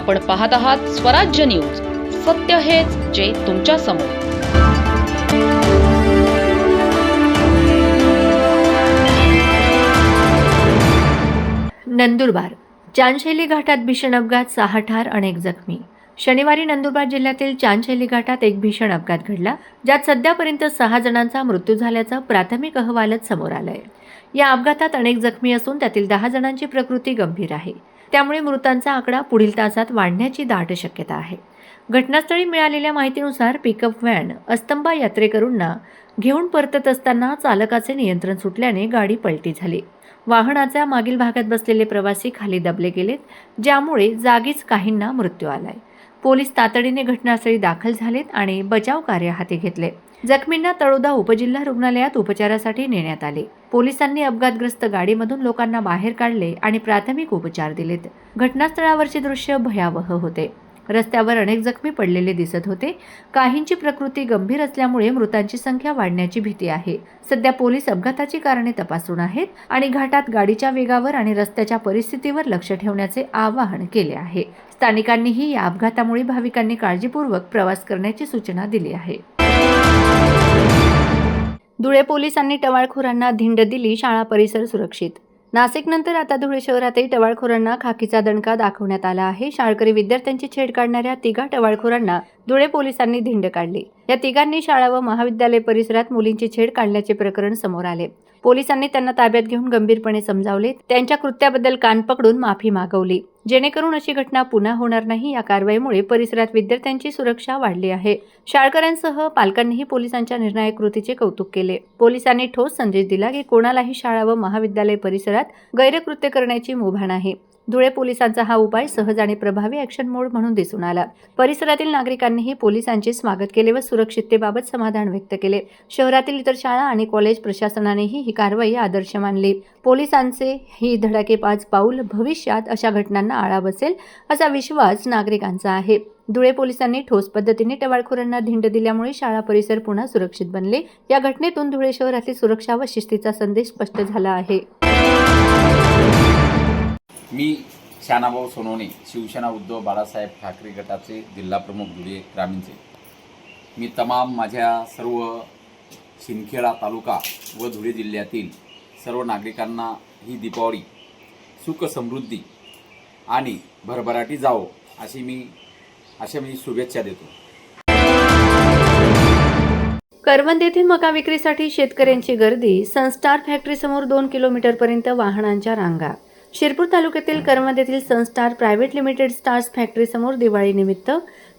आपण पाहत आहात स्वराज्य न्यूज. सत्य हेच जे तुमच्यासमोर. नंदुरबार. चांदशैली घाटात भीषण अपघात सहा ठार अनेक जखमी. शनिवारी नंदुरबार जिल्ह्यातील चांदशैली घाटात एक भीषण अपघात घडला ज्यात सध्यापर्यंत सहा जणांचा मृत्यू झाल्याचा प्राथमिक अहवालच समोर आलाय. या अपघातात अनेक जखमी असून त्यातील दहा जणांची प्रकृती गंभीर आहे. त्यामुळे मृतांचा आकडा पुढील तासात वाढण्याची दाट शक्यता आहे. घटनास्थळी मिळालेल्या माहितीनुसार पिकअप व्हॅन अस्तंबा यात्रेकरूंना घेऊन परतत असताना चालकाचे नियंत्रण सुटल्याने गाडी पलटी झाली. वाहनाच्या मागील भागात बसलेले प्रवासी खाली दबले गेलेत ज्यामुळे जागीच काहींना मृत्यू आलाय. पोलीस तातडीने घटनास्थळी दाखल झालेत आणि बचाव कार्य हाती घेतले. जखमींना तळोदा उपजिल्हा रुग्णालयात उपचारासाठी नेण्यात आले. पोलिसांनी अपघातग्रस्त गाडीमधून लोकांना बाहेर काढले आणि प्राथमिक उपचार दिलेत. घटनास्थळावरचे दृश्य भयावह होते. रस्त्यावर अनेक जखमी पडलेले दिसत होते. काहींची प्रकृती गंभीर असल्यामुळे मृतांची संख्या वाढण्याची भीती आहे. सध्या पोलीस अपघाताची कारणे तपासून आहेत आणि घाटात गाडीच्या वेगावर आणि रस्त्याच्या परिस्थितीवर लक्ष ठेवण्याचे आवाहन केले आहे. स्थानिकांनीही या अपघातामुळे भाविकांनी काळजीपूर्वक प्रवास करण्याची सूचना दिली आहे. धुळे पोलिसांनी टवाळखोरांना धिंड दिली शाळा परिसर सुरक्षित. नाशिकनंतर आता धुळे शहरातही टवाळखोरांना खाकीचा दणका दाखवण्यात आला आहे. शाळकरी विद्यार्थ्यांची छेड काढणाऱ्या तिघा टवाळखोरांना धुळे पोलिसांनी धिंड काढली. या तिघांनी शाळा व महाविद्यालय परिसरात मुलींची छेड काढल्याचे प्रकरण समोर आले. पोलिसांनी त्यांना ताब्यात घेऊन गंभीरपणे समजावले. त्यांच्या कृत्याबद्दल कान पकडून माफी मागवली. जेणेकरून अशी घटना पुन्हा होणार नाही या कारवाईमुळे परिसरात विद्यार्थ्यांची सुरक्षा वाढली आहे. शाळकऱ्यांसह पालकांनीही पोलिसांच्या निर्णायक कृतीचे कौतुक केले. पोलिसांनी ठोस संदेश दिला की कोणालाही शाळा व महाविद्यालय परिसरात गैरकृत्य करण्याची मुभा नाही. धुळे पोलिसांचा हा उपाय सहज आणि प्रभावी ॲक्शन मोड म्हणून दिसून आला. परिसरातील नागरिकांनीही पोलिसांचे स्वागत केले व सुरक्षिततेबाबत समाधान व्यक्त केले. शहरातील इतर शाळा आणि कॉलेज प्रशासनानेही ही कारवाई आदर्श मानली. पोलिसांचे ही धडाके पाच पाऊल भविष्यात अशा घटनांना आळा बसेल असा विश्वास नागरिकांचा आहे. धुळे पोलिसांनी ठोस पद्धतीने टवाळखोरांना धिंड दिल्यामुळे शाळा परिसर पुन्हा सुरक्षित बनले. या घटनेतून धुळे शहरातील सुरक्षा व शिस्तीचा संदेश स्पष्ट झाला आहे. मी शानाभाऊ सोनवणे शिवसेना उद्धव बाळासाहेब ठाकरे गटाचे जिल्हाप्रमुख धुळे ग्रामीणचे. मी तमाम माझ्या सर्व शिंदखेडा तालुका व धुळे जिल्ह्यातील सर्व नागरिकांना ही दीपावली सुख समृद्धी आणि भरभराटी जावो अशी मी अशा मी शुभेच्छा देतो. करवंद येथील मका विक्रीसाठी शेतकऱ्यांची गर्दी सनस्टार फॅक्टरीसमोर दोन किलोमीटरपर्यंत वाहनांच्या रांगा शिरपूर तालुक्यातील करवंद येथील सनस्टार प्रायव्हेट लिमिटेड स्टार्स फॅक्टरीसमोर दिवाळीनिमित्त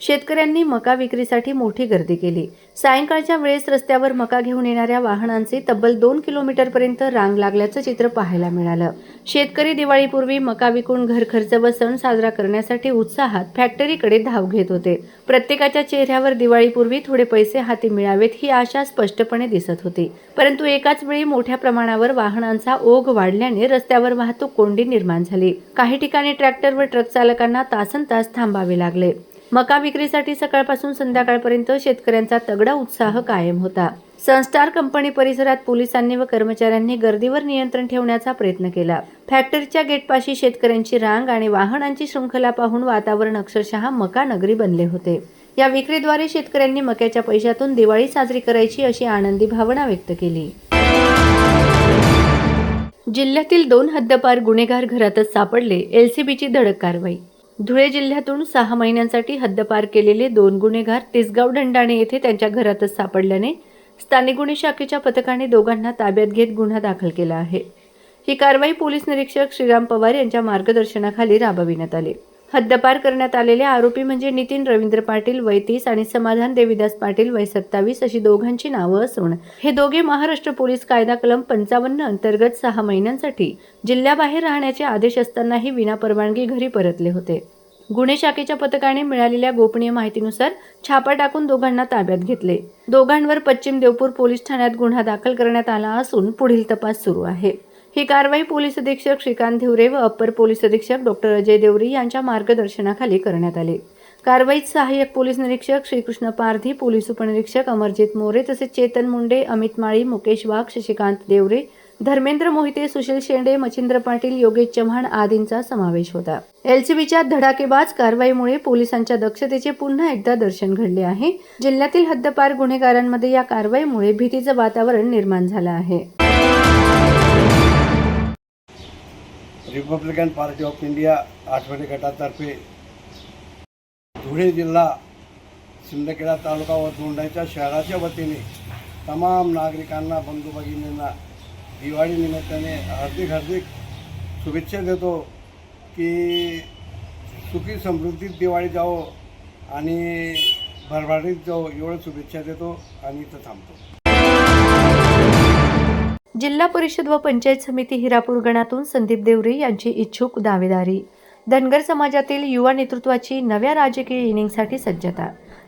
शेतकऱ्यांनी मका विक्रीसाठी मोठी गर्दी केली. सायंकाळच्या वेळेस रस्त्यावर मका घेऊन येणाऱ्या वाहनांचे तब्बल दोन किलोमीटरपर्यंत रांग लागल्याचं चित्र पाहायला मिळालं. शेतकरी दिवाळीपूर्वी मका विकून घरखर्च व सण साजरा करण्यासाठी उत्साहात फॅक्टरीकडे धाव घेत होते. प्रत्येकाच्या चेहऱ्यावर दिवाळीपूर्वी थोडे पैसे हाती मिळावेत ही आशा स्पष्टपणे दिसत होती. परंतु एकाच वेळी मोठ्या प्रमाणावर वाहनांचा ओघ वाढल्याने रस्त्यावर वाहतूक कोंडी निर्माण झाली. काही ठिकाणी ट्रॅक्टर व ट्रक चालकांना तासन तास थांबावे लागले. मका विक्रीसाठी सकाळपासून संध्याकाळपर्यंत शेतकऱ्यांचा तगडा उत्साह कायम होता. सनस्टार कंपनी परिसरात पोलिसांनी व कर्मचाऱ्यांनी गर्दीवर नियंत्रण ठेवण्याचा प्रयत्न केला. फॅक्टरीच्या गेटपाशी शेतकऱ्यांची रांग आणि वाहनांची शृंखला पाहून वातावरण अक्षरशः मका नगरी बनले होते. या विक्रीद्वारे शेतकऱ्यांनी मक्याच्या पैशातून दिवाळी साजरी करायची अशी आनंदी भावना व्यक्त केली. जिल्ह्यातील दोन हद्दपार गुन्हेगार घरातच सापडले एलसीबीची धडक कारवाई धुळे जिल्ह्यातून सहा महिन्यांसाठी हद्दपार केलेले दोन गुन्हेगार तिसगाव ढंडाणे येथे त्यांच्या घरातच सापडल्याने स्थानिक गुन्हे शाखेच्या पथकाने दोघांना ताब्यात घेत गुन्हा दाखल केला आहे. ही कारवाई पोलीस निरीक्षक श्रीराम पवार यांच्या मार्गदर्शनाखाली राबविण्यात आली. हद्दपार करण्यात आलेले आरोपी म्हणजे नितीन रवींद्र पाटील वय तीस आणि समाधान देवीदास पाटील वय सत्तावीस अशी दोघांची नावं असून हे दोघे महाराष्ट्र पोलीस कायदा कलम पंचावन्न अंतर्गत सहा महिन्यांसाठी जिल्ह्याबाहेर राहण्याचे आदेश असतानाही विनापरवानगी घरी परतले होते. गुन्हे शाखेच्या पथकाने मिळालेल्या गोपनीय माहितीनुसार छापा टाकून दोघांना ताब्यात घेतले. दोघांवर पश्चिम देवपूर पोलीस ठाण्यात गुन्हा दाखल करण्यात आला असून पुढील तपास सुरू आहे. ही कारवाई पोलीस अधीक्षक श्रीकांत धिवरे व अप्पर पोलीस अधीक्षक डॉक्टर अजय देवरी यांच्या मार्गदर्शनाखाली करण्यात आली. कारवाईत सहाय्यक पोलीस निरीक्षक श्रीकृष्ण पारधी पोलीस उपनिरीक्षक अमरजित मोरे तसेच चेतन मुंडे अमित माळी मुकेश वाघ शशिकांत देवरे धर्मेंद्र मोहिते सुशील शेंडे मच्छिंद्र पाटील योगेश चव्हाण आदींचा समावेश होता. एलसीबीच्या धडाकेबाज कारवाईमुळे पोलिसांच्या दक्षतेचे पुन्हा एकदा दर्शन घडले आहे. जिल्ह्यातील हद्दपार गुन्हेगारांमध्ये या कारवाईमुळे भीतीचं वातावरण निर्माण झालं आहे. रिपब्लिकन पार्टी ऑफ इंडिया आठवडे गटातर्फे धुळे जिल्हा सिंदखेडा तालुका व दोंडाईच्या शहराच्या वतीने तमाम नागरिकांना बंधू भगिनींना दिवाळी निमित्ताने हार्दिक हार्दिक शुभेच्छा देतो की सुखी समृद्धीत दिवाळी जाओ आणि भरभराटीत जाओ एवढं शुभेच्छा देतो आणि इथं थांबतो. जिल्हा परिषद व पंचायत समिती हिरापूर गणातून संदीप देवरे यांची इच्छुक दावेदारी. धनगर समाजातील युवा नेतृत्वाची नव्या राजकीय इनिंगसाठी सज्जता.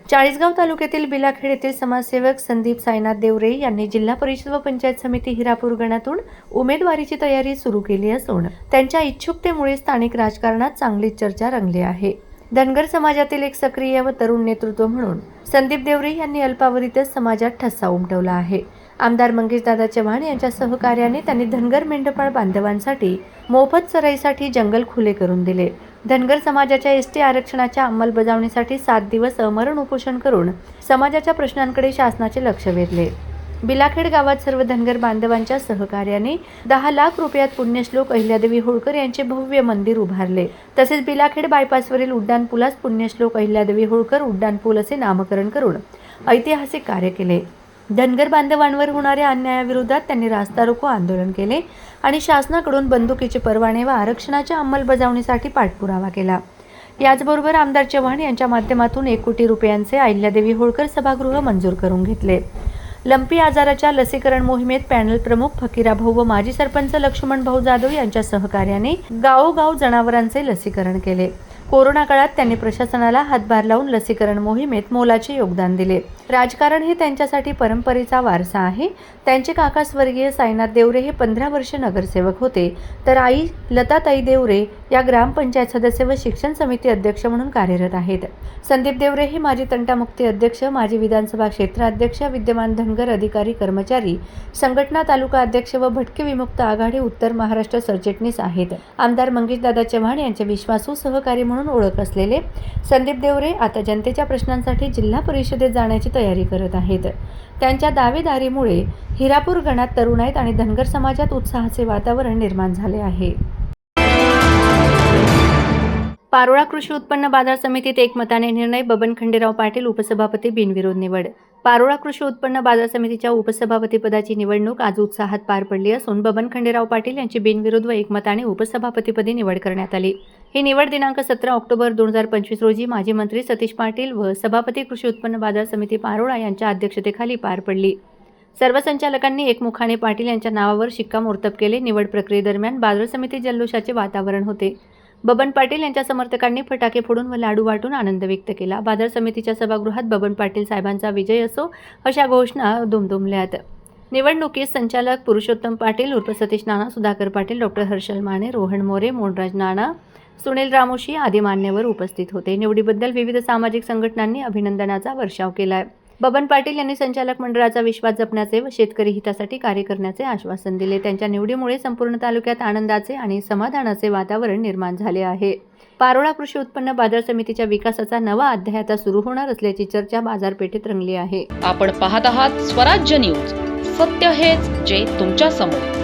चाळीसगाव तालुक्यातील बिलाखेड येथील समाजसेवक संदीप साईनाथ देवरे यांनी जिल्हा परिषद व पंचायत समिती हिरापूर गणातून उमेदवारीची तयारी सुरू केली असून त्यांच्या इच्छुकतेमुळे स्थानिक राजकारणात चांगलीच चर्चा रंगली आहे. धनगर समाजातील एक सक्रिय व तरुण नेतृत्व म्हणून संदीप देवरे यांनी अल्पावधीतच समाजात ठसा उमटवला आहे. आमदार मंगेशदादा चव्हाण यांच्या सहकार्याने त्यांनी धनगर मेंढपाळ बांधवांसाठी मोफत चराईसाठी जंगल खुले करून दिले. धनगर समाजाच्या एस टी आरक्षणाच्या अंमलबजावणीसाठी सात दिवस अमरण उपोषण करून समाजाच्या प्रश्नांकडे शासनाचे लक्ष वेधले. बिलाखेड गावात सर्व धनगर बांधवांच्या सहकार्याने दहा लाख रुपयात पुण्यश्लोक अहिल्यादेवी होळकर यांचे भव्य मंदिर उभारले. तसेच बिलाखेड बायपासवरील उड्डाण पुलास पुण्यश्लोक अहिल्यादेवी होळकर उड्डाण पूल असे नामकरण करून ऐतिहासिक कार्य केले. धनगर बांधवांवर होणाऱ्या अन्यायाविरोधात त्यांनी रास्ता रोको आंदोलन केले आणि शासनाकडून बंदुकीचे परवाने व आरक्षणाच्या अंमलबजावणीसाठी पाठपुरावा केला. याचबरोबर आमदार चव्हाण यांच्या माध्यमातून एक कोटी रुपयांचे अहिल्यादेवी होळकर सभागृह मंजूर करून घेतले. लंपी आजाराच्या लसीकरण मोहिमेत पॅनल प्रमुख फकीराभाऊ व माजी सरपंच लक्ष्मण भाऊ जाधव यांच्या सहकार्याने गावोगाव जनावरांचे लसीकरण केले. कोरोना काळात त्यांनी प्रशासनाला हातभार लावून लसीकरण मोहिमेत मोलाचे योगदान दिले. राजकारण हे त्यांच्यासाठी परंपरेचा वारसा आहे. त्यांचे काका स्वर्गीय साईनाथ देवरे हे पंधरा वर्ष नगरसेवक होते. तर आई लताताई देवरे या ग्रामपंचायत सदस्य व शिक्षण समिती अध्यक्ष म्हणून कार्यरत आहेत. संदीप देवरे हे माजी तंटामुक्ती अध्यक्ष माजी विधानसभा क्षेत्राध्यक्ष विद्यमान धनगर अधिकारी कर्मचारी संघटना तालुका अध्यक्ष व भटके विमुक्त आघाडी उत्तर महाराष्ट्र सरचिटणीस आहेत. आमदार मंगेशदादा चव्हाण यांचे विश्वासू सहकारी म्हणून ओळख असलेले संदीप देवरे आता जनतेच्या प्रश्नांसाठी जिल्हा परिषदेत जाण्याची तयारी करत आहेत. त्यांच्या दावेदारीमुळे हिरापूर गणात तरुणाईत आणि धनगर समाजात उत्साहाचे वातावरण निर्माण झाले आहे. पारोळा कृषी उत्पन्न बाजार समितीत एकमताने निर्णय बबन खंडेराव पाटील उपसभापती बिनविरोध निवड. पारोळा कृषी उत्पन्न बाजार समितीच्या उपसभापतीपदाची निवडणूक आज उत्साहात पार पडली असून बबन खंडेराव पाटील यांची बिनविरोध व एकमताने उपसभापतीपदी निवड करण्यात आली. ही निवड दिनांक सतरा ऑक्टोबर दोन हजार पंचवीस रोजी माजी मंत्री सतीश पाटील व सभापती कृषी उत्पन्न बाजार समिती पारोळा यांच्या अध्यक्षतेखाली पार पडली. सर्व संचालकांनी एकमुखाने पाटील यांच्या नावावर शिक्कामोर्तब केले. निवड प्रक्रियेदरम्यान बाजार समिती जल्लोषाचे वातावरण होते. बबन पाटील यांच्या समर्थकांनी फटाके फोडून व लाडू वाटून आनंद व्यक्त केला. बाजार समितीच्या सभागृहात बबन पाटील साहेबांचा विजय असो अशा घोषणा दुमदुमल्यात. निवडणुकीत संचालक पुरुषोत्तम पाटील उर्फ सतीश नाना सुधाकर पाटील डॉक्टर हर्षल माने रोहन मोरे मोनराज नाना सुनील रामोशी आदी मान्यवर उपस्थित होते. निवडीबद्दल विविध सामाजिक संघटनांनी अभिनंदनाचा वर्षाव केला आहे बबन पाटील यांनी संचालक मंडळाचा विश्वास जपण्याचे व शेतकरी हितासाठी कार्य करण्याचे आश्वासन दिले. त्यांच्या निवडीमुळे संपूर्ण तालुक्यात आनंदाचे आणि समाधानाचे वातावरण निर्माण झाले आहे. पारोळा कृषी उत्पन्न बाजार समितीच्या विकासाचा नवा अध्याय आता सुरू होणार असल्याची चर्चा बाजारपेठेत रंगली आहे. आपण पाहत आहात स्वराज्य न्यूज. सत्य हेच जे तुमच्यासमोर.